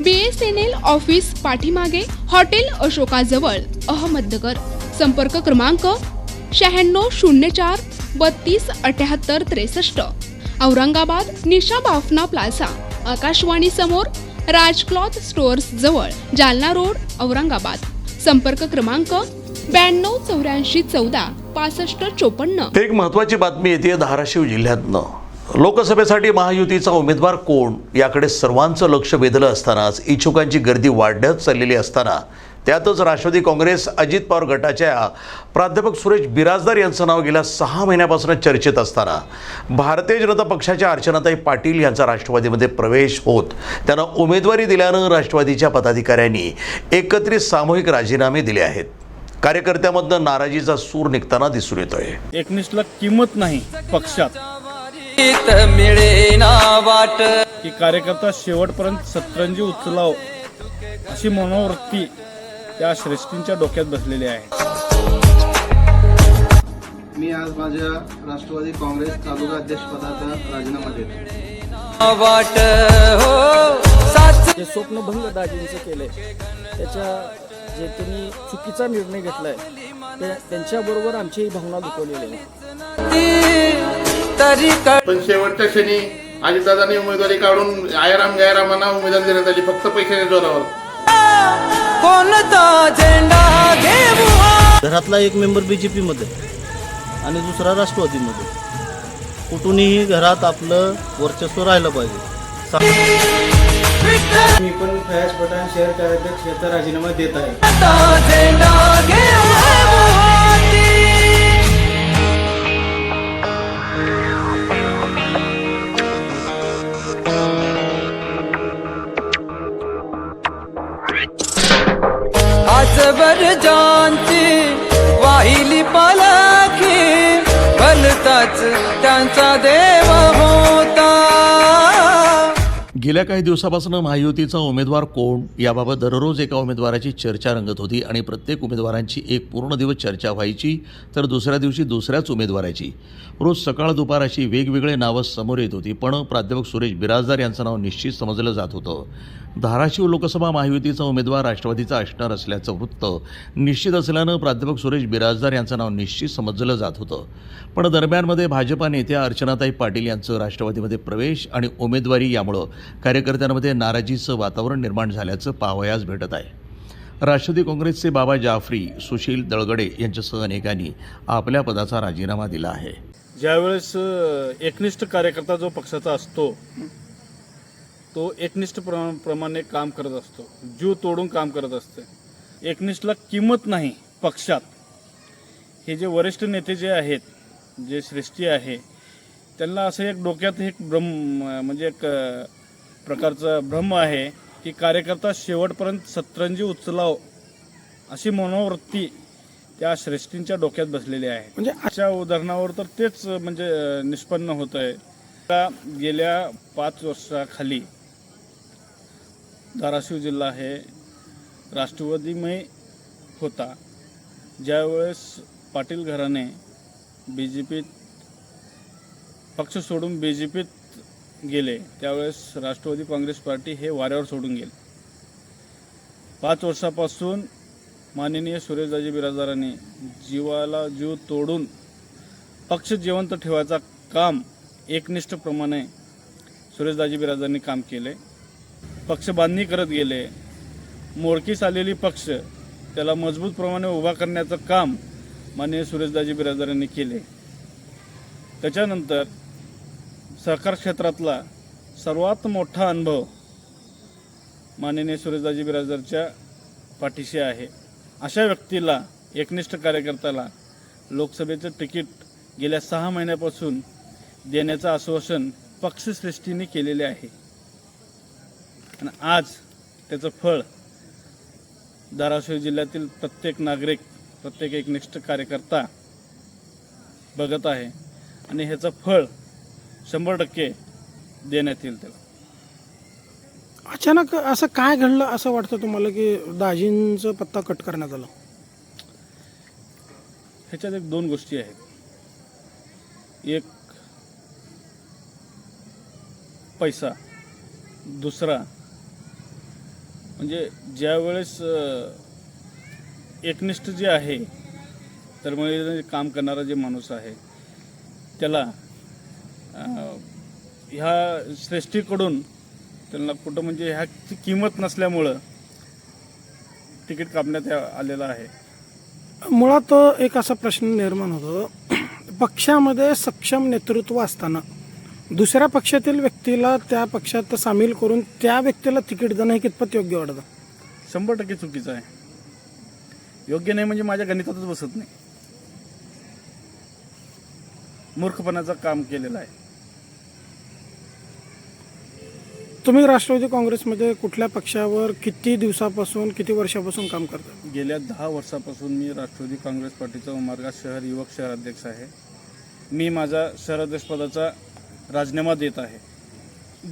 B S N L office पाठीमागे hotel अशोकाजवळ अहमदनगर. संपर्क क्रमांक शहाण्णव शून्य चार बत्तीस अठ्याहत्तर त्रेसष्ट. औरंगाबाद निशा बाफना प्लाझा आकाशवाणी समोर राज क्लॉथ स्टोअर्स जवळ जालना रोड औरंगाबाद. संपर्क क्रमांक ब्याण्णव चौऱ्याऐंशी चौदा पासष्ट चोपन्न. एक महत्त्वाची बातमी येते धाराशिव जिल्ह्यातनं. लोकसभेसाठी महायुतीचा उमेदवार कोण याकडे सर्वांचं लक्ष वेधलं असतानाच इच्छुकांची गर्दी वाढत चाललेली असताना त्यातच राष्ट्रवादी काँग्रेस अजित पवार गटाच्या प्राध्यापक सुरेश बिराजदार यांचं नाव गेल्या सहा महिन्यापासून चर्चेत असताना भारतीय जनता पक्षाच्या अर्चनाताई पाटील यांचा राष्ट्रवादीमध्ये प्रवेश होत त्यांना उमेदवारी दिल्यानं राष्ट्रवादीच्या पदाधिकाऱ्यांनी एकत्रित सामूहिक राजीनामे दिले आहेत. कार्यकर्त्यामधनं नाराजीचा सूर निघताना दिसून येतोय. एकनिष्ठला किंमत नाही पक्षात. वाट. की कार्यकर्ता शेवटपर्यंत सतरंजी उचलाव अशी मनोवृत्ती त्या श्रेष्ठींच्या डोक्यात बसलेली आहे. मी आज माझ्या राष्ट्रवादी काँग्रेस तालुका अध्यक्षपदाचा राजीनामा देतो. वाट हो. जे स्वप्नभंग दाजींचं केलंय त्याच्या जे त्यांनी चुकीचा निर्णय घेतलाय ते त्यांच्याबरोबर आमची ही भावना दुखवलेली आहे. तरी पण शेवटच्या क्षणी अजितदादांनी उमेदवारी काढून आयराम गायरामांना उमेदवारी देण्यात आली फक्त पैशाच्या जोरावर. कोणता झेंडा घेऊ घरातला एक मेंबर बी जे पीमध्ये आणि दुसरा राष्ट्रवादीमध्ये. कुठूनही घरात आपलं वर्चस्व राहिलं पाहिजे. मी पण फयाज पठाण शहर कार्याध्यक्ष याचा राजीनामा देत आहे. जबर झेंडा जानची वाहिली पालखी भलताच त्यांचा देव होता. गेल्या काही दिवसापासून महायुतीचा उमेदवार कोण? याबाबत दररोज एका उमेदवाराची चर्चा रंगत होती आणि प्रत्येक उमेदवारांची एक पूर्ण दिवस चर्चा व्हायची तर दुसऱ्या दिवशी दुसऱ्याच उमेदवाराची. रोज सकाळ दुपार अशी वेगवेगळे नावं समोर येत होती पण प्राध्यापक सुरेश बिराजदार यांचं नाव निश्चित समजलं जात होतं. धाराशिव लोकसभा महायुतीचा उमेदवार राष्ट्रवादीचा असणार असल्याचं वृत्त निश्चित असल्यानं प्राध्यापक सुरेश बिराजदार यांचं नाव निश्चित समजलं जात होतं. पण दरम्यानमध्ये भाजपा नेत्या अर्चनाताई पाटील यांचं राष्ट्रवादीमध्ये प्रवेश आणि उमेदवारी यामुळं कार्यकर्त्यांमध्ये नाराजीचं वातावरण निर्माण झाल्याचं पाहावयास भेटत आहे. राष्ट्रवादी काँग्रेसचे बाबा जाफरी सुशील दळगडे यांच्यासह अनेकांनी आपल्या पदाचा राजीनामा दिला आहे. ज्यावेळेस एकनिष्ठ कार्यकर्ता जो पक्षाचा असतो तो एकनिष्ठ प्र- प्रमाणे काम करत असतो. जीव तोडून काम करत असते. एकनिष्ठला किंमत नाही पक्षात. हे जे वरिष्ठ नेते जे आहेत जे श्रेष्ठी आहे त्यांना असं एक डोक्यात एक भ्रम म्हणजे एक प्रकारचा भ्रम आहे की कार्यकर्ता शेवटपर्यंत सतरंजी उचलाव अशी मनोवृत्ती त्या श्रेष्ठींच्या डोक्यात बसलेली आहे. म्हणजे अशा उदाहरणावर तर तेच म्हणजे निष्पन्न होत आहे गेल्या पाच वर्षाखाली धाराशिव जिल्हा हे राष्ट्रवादीमय होता. ज्यावेळेस पाटील घराणे बी जे पीत पक्ष सोडून बी जे पीत गेले त्यावेळेस राष्ट्रवादी काँग्रेस पार्टी हे वाऱ्यावर सोडून गेले. पाच वर्षापासून माननीय सुरेशदाजी बिराजदारांनी जीवाला जीव तोडून पक्ष जिवंत ठेवायचा काम एकनिष्ठप्रमाणे सुरेशदाजी बिराजदारांनी काम केले. पक्ष बांधणी करत गेले. मोडकीस आलेली पक्ष त्याला मजबूतप्रमाणे उभा करण्याचं काम माननीय सुरेशदाजी बिराजदारांनी केले. त्याच्यानंतर सहकार क्षेत्रातला सर्वात मोठा अनुभव माननीय सुरेशदाजी बिराजदारच्या पाठीशी आहे. अशा व्यक्तीला एकनिष्ठ कार्यकर्त्याला लोकसभेचं तिकीट गेल्या सहा महिन्यापासून देण्याचं आश्वासन पक्षश्रेष्ठीने केलेले आहे. आणि आज त्याचं फळ धाराशिव जिल्ह्यातील प्रत्येक नागरिक प्रत्येक एकनिष्ठ कार्यकर्ता बघत आहे. आणि ह्याचं फळ शंभर टक्के देण्यात येईल त्याला. अचानक असं काय घडलं असं वाटतं तुम्हाला की दाजींचं पत्ता कट करण्यात आला? ह्याच्यात एक दोन गोष्टी आहेत. एक पैसा. दुसरा म्हणजे ज्यावेळेस एकनिष्ठ जे आहे तर मग काम करणारा जे माणूस आहे त्याला ह्या श्रेष्ठीकडून त्यांना कुठं म्हणजे ह्याची किंमत नसल्यामुळं तिकीट कापण्यात आलेलं आहे. मुळात एक असा प्रश्न निर्माण होतो. पक्षामध्ये सक्षम नेतृत्व असताना दुसऱ्या पक्षातील व्यक्तीला त्या पक्षात सामील करून त्या व्यक्तीला तिकीट देणं हे कितपत योग्य वाटतं? शंभर टक्के चुकीचं आहे. योग्य नाही म्हणजे माझ्या गणितातच बसत नाही. मूर्खपणाचं काम केलेलं आहे. तुम्ही राष्ट्रवादी काँग्रेसमध्ये कुठल्या पक्षावर किती दिवसापासून किती वर्षापासून काम करता? गेल्या दहा वर्षापासून मी राष्ट्रवादी काँग्रेस पार्टीचा उमरगा शहर युवक शहर अध्यक्ष आहे. मी माझा शहराध्यक्षपदाचा राजीनामा देत आहे.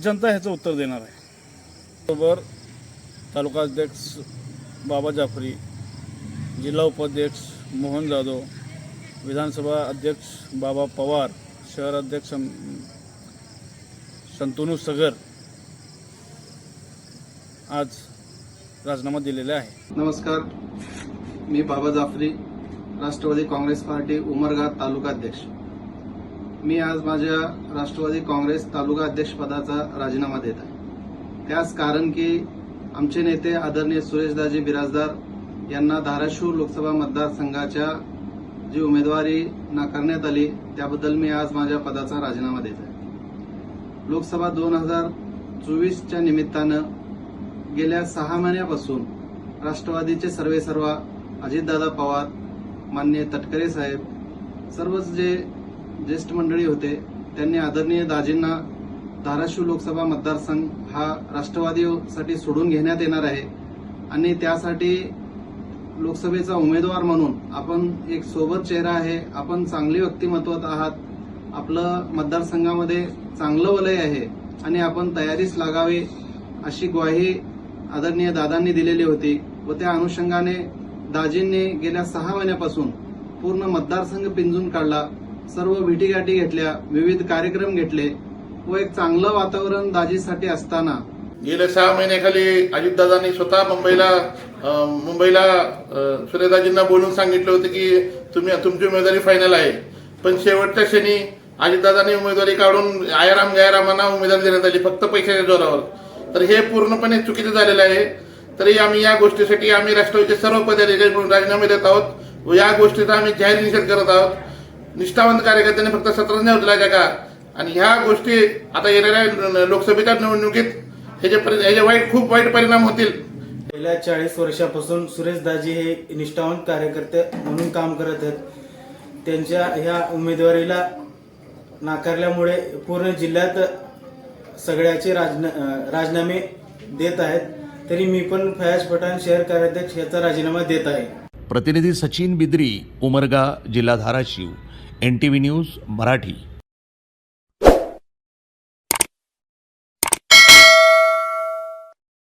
जनता ह्याचं उत्तर देणार आहे. बरोबर. तालुका अध्यक्ष बाबा जाफरी जिल्हा उपाध्यक्ष मोहन जाधव विधानसभा अध्यक्ष बाबा पवार शहर अध्यक्ष संतनू सगर आज राजीनामा दिलेला आहे. नमस्कार. मी बाबा जाफरी राष्ट्रवादी काँग्रेस पार्टी उमरगा तालुका अध्यक्ष. मी आज माझ्या राष्ट्रवादी काँग्रेस तालुका अध्यक्षपदाचा राजीनामा देत आहे. त्यास कारण की आमचे नेते आदरणीय सुरेशदाजी बिराजदार यांना धाराशिव लोकसभा मतदारसंघाच्या जी उमेदवारी नाकारण्यात आली त्याबद्दल मी आज माझ्या पदाचा राजीनामा देत आहे. लोकसभा दोन हजार चोवीसच्या निमित्तानं गेल्या सहा महिन्यापासून राष्ट्रवादीचे सर्वेसर्वा अजितदादा पवार मान्य तटकरे साहेब सर्वच जे ज्येष्ठ मंडळी होते. त्यांनी आदरणीय दाजींना धाराशिव लोकसभा मतदारसंघ हा राष्ट्रवादीसाठी सोडून घेण्यात येणार आहे. आणि त्यासाठी लोकसभेचा उमेदवार म्हणून आपण एक सोबत चेहरा आहे. आपण चांगली व्यक्तिमत्वात आहात. आपलं मतदारसंघामध्ये चांगलं वलय आहे. आणि आपण तयारीस लागावी अशी ग्वाही आदरणीय दादांनी दिलेली होती व त्या अनुषंगाने दाजींनी गेल्या सहा महिन्यापासून पूर्ण मतदारसंघ पिंजून काढला. सर्व भेटीगाठी घेतल्या विविध कार्यक्रम घेतले व एक चांगलं वातावरण दाजीसाठी असताना गेल्या सहा महिन्याखाली अजितदादांनी स्वतः मुंबईला मुंबईला सूर्यदाजींना बोलून सांगितलं होतं की तुम्ही तुमची उमेदवारी फायनल आहे. पण शेवटच्या क्षणी अजितदादांनी उमेदवारी काढून आयाराम गयारामांना उमेदवारी देण्यात आली फक्त पैशाच्या जोरावर. तर हे पूर्णपणे चुकीचं झालेलं आहे. तरी आम्ही या गोष्टीसाठी आम्ही राष्ट्रवादीचे सर्व पदाधिकारी म्हणून राजीनामे देत आहोत व या गोष्टीचा आम्ही जाहीर निषेध करत आहोत. निष्ठावंत कार्यकर्त्यांनी फक्त सतराच उचलायच्या का आणि ह्या गोष्टी आता येणाऱ्या लोकसभेच्या निवडणुकीत ह्याचे परि- ह्याचे वाईट खूप वाईट परिणाम होतील. गेल्या चाळीस वर्षापासून सुरेश दाजी हे निष्ठावंत कार्यकर्ते म्हणून काम करत आहेत. त्यांच्या ह्या उमेदवारीला नाकारल्यामुळे पूर्ण जिल्ह्यात सगळ्याचे राजन राजीनामे देत आहेत. तरी मी पण फयाज पठाण शहर कार्याध्यक्ष याचा राजीनामा देत आहे. प्रतिनिधी सचिन बिद्री उमरगा जिल्हा Dharashiv N T V news Marathi.